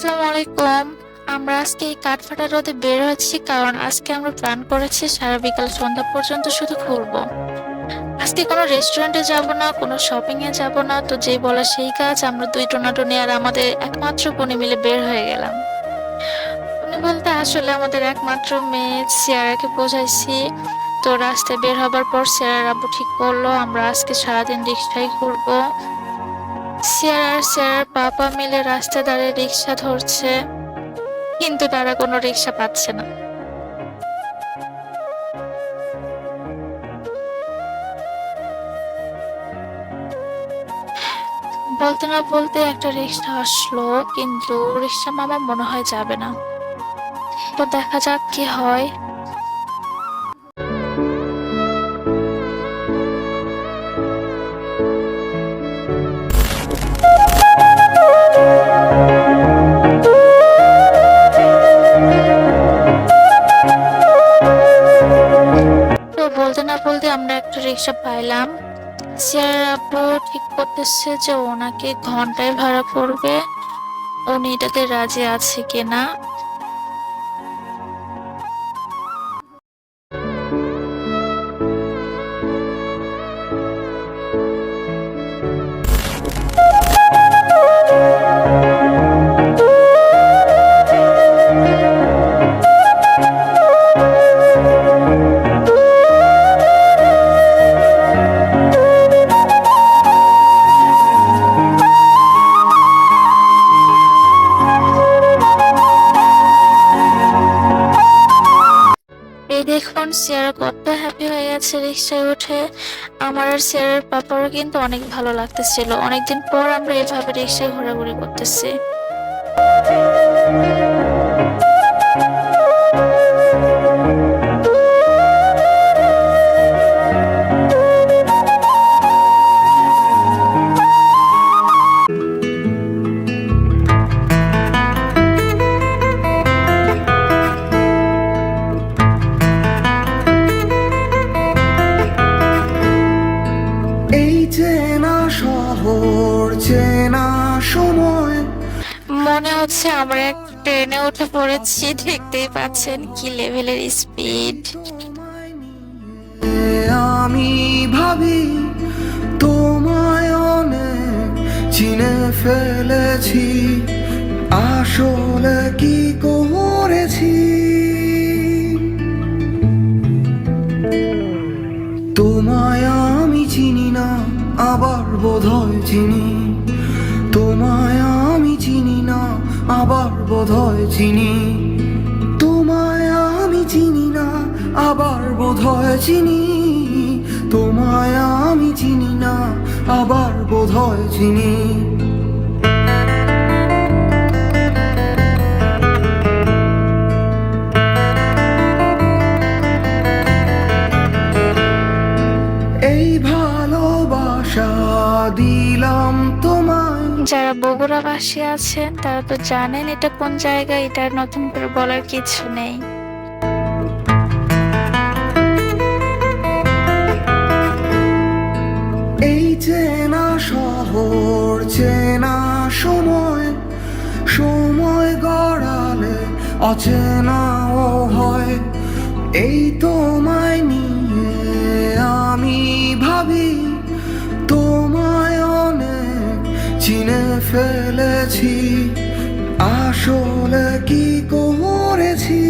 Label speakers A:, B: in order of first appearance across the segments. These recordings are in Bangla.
A: আসসালামু আলাইকুম। আমরা আজকে এই কাঠফাটা রোদে বের হচ্ছি কারণ আজকে আমরা প্ল্যান করেছি সারা বিকাল সন্ধ্যা পর্যন্ত শুধু ঘুরবো। আজকে কোনো রেস্টুরেন্টে যাব না, কোনো শপিং এ যাব না, তো যেই বলা সেই কাজ, আমরা দুই টোনাটুনি আর আমাদের একমাত্র বোনে মিলে বের হয়ে গেলাম। বলতে আসলে আমাদের একমাত্র মেয়ে সিয়ারাকে বোঝাইছি। তো রাস্তায় বের হবার পর সিয়ারার আব্বু ঠিক করল আমরা আজকে সারাদিন রিক্সায় ঘুরবো। সিয়ার আর সিয়ার পাপা মিলে রাস্তা দাঁড়িয়ে রিক্সা ধরছে। কিন্তু তারা কোনো রিক্সা পাচ্ছে না। বলতে না বলতে একটা রিক্সা আসলো, কিন্তু রিক্সা মামা মনে হয় যাবে না। তো দেখা যাক কি হয়। আমরা পাইলাম। আপু ঠিক করতেছে যে ওনাকে ঘন্টায় ভাড়া পড়বে উনি এটাতে রাজি আছে কিনা? সিয়ারা কত হ্যাপি হয়ে গেছে রিক্সায় উঠে। আমার আর সিয়ারার পাপারও কিন্তু অনেক ভালো লাগতেছিল। অনেকদিন পর আমরা এভাবে রিক্সায় ঘোরাঘুরি করতেছি। মনে হচ্ছে আমরা এক ট্রেনে উঠে পড়েছি, দেখতেই পাচ্ছেন কি লেভেলের স্পিড
B: আমি ভাবি তোমায় অনেক চিনে ফেলেছি, আসলে কি করেছি? তোমায় আমি চিনি না, আবার বোধহয় চিনি। তোমায় চিনি না, আবার বোধহয় চিনি। তোমায় আমি চিনি না, আবার বোধহয় চিনি। তোমায় আমি চিনি না, আবার বোধহয় চিনি। এই ভালোবাসা তোমায়
A: যারা বগুড়াবাসী আছেন, তারা তো জানেন এটা কোন জায়গা, এটা নতুন করে বলার কিছু নেই।
B: এই চেনা শহর, চেনা সময় সময় গড়ালে অচেনাও হয়। এই তোমায় নিয়ে আমি ভাবি, তোমায় অনেক চিনে ফেলেছি আসলে কি করেছি?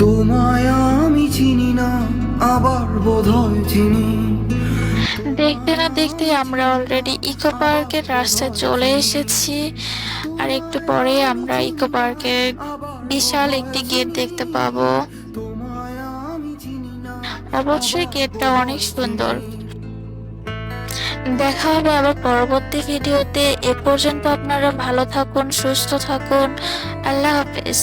B: তোমায় আমি চিনি না আবার বোধহয় চিনি।
A: দেখতে না দেখতে আমরা অলরেডি ইকো পার্কের রাস্তায় চলে এসেছি আর একটু পরে আমরা ইকো পার্কের বিশাল একটি গেট দেখতে পাবো। অবশ্যই গেটটা অনেক সুন্দর। দেখা হবে আবার পরবর্তী ভিডিওতে। এ পর্যন্ত আপনারা ভালো থাকুন সুস্থ থাকুন। আল্লাহ হাফেজ।